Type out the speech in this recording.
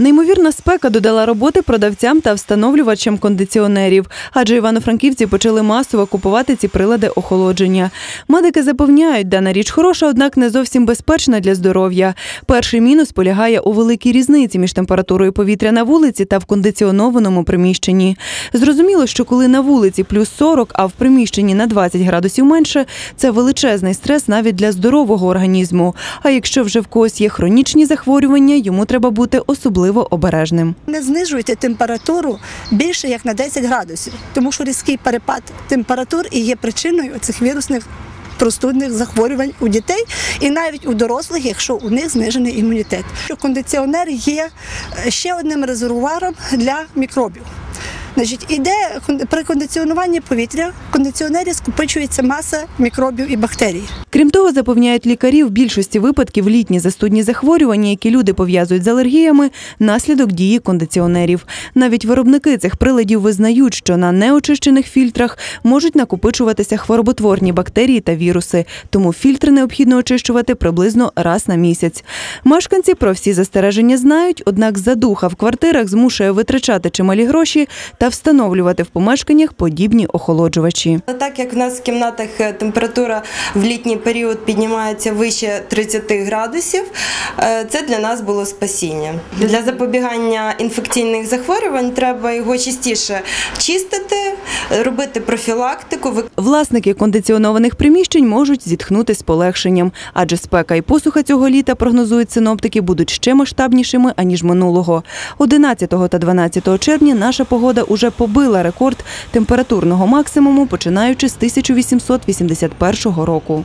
Неймовірна спека додала роботи продавцям та встановлювачам кондиціонерів, адже івано-франківці почали масово купувати ці прилади охолодження. Медики запевняють, дана річ хороша, однак не зовсім безпечна для здоров'я. Перший мінус полягає у великій різниці між температурою повітря на вулиці та в кондиціонованому приміщенні. Зрозуміло, що коли на вулиці плюс 40, а в приміщенні на 20 градусів менше, це величезний стрес навіть для здорового організму. А якщо вже в когось є хронічні захворювання, йому треба бути особливо обережним. Не знижуйте температуру більше як на 10 градусів, тому що різкий перепад температур і є причиною цих вірусних простудних захворювань у дітей і навіть у дорослих, якщо у них знижений імунітет. Кондиціонер є е, ще одним резервуаром для мікробів. Значить, іде при кондиціонуванні повітря в кондиціонері скопичується маса мікробів і бактерій. Крім того, запевняють лікарі, в більшості випадків літні застудні захворювання, які люди пов'язують з алергіями, наслідок дії кондиціонерів. Навіть виробники цих приладів визнають, що на неочищених фільтрах можуть накопичуватися хвороботворні бактерії та віруси, тому фільтри необхідно очищувати приблизно раз на місяць. Мешканці про всі застереження знають, однак задуха в квартирах змушує витрачати чималі гроші та встановлювати в помешканнях подібні охолоджувачі. Так як в нас в кімнатах е, температура в літній період піднімається вище 30 градусів, е, це для нас було спасіння. Для запобігання інфекційних захворювань треба його частіше чистити, робити профілактику, Власники кондиціонованих приміщень можуть зітхнути з полегшенням, адже спека і посуха цього літа, прогнозують синоптики, будуть ще масштабнішими, аніж минулого. 11 та 12 червня наша погода уже побила рекорд температурного максимуму, починаючи з 1881 року.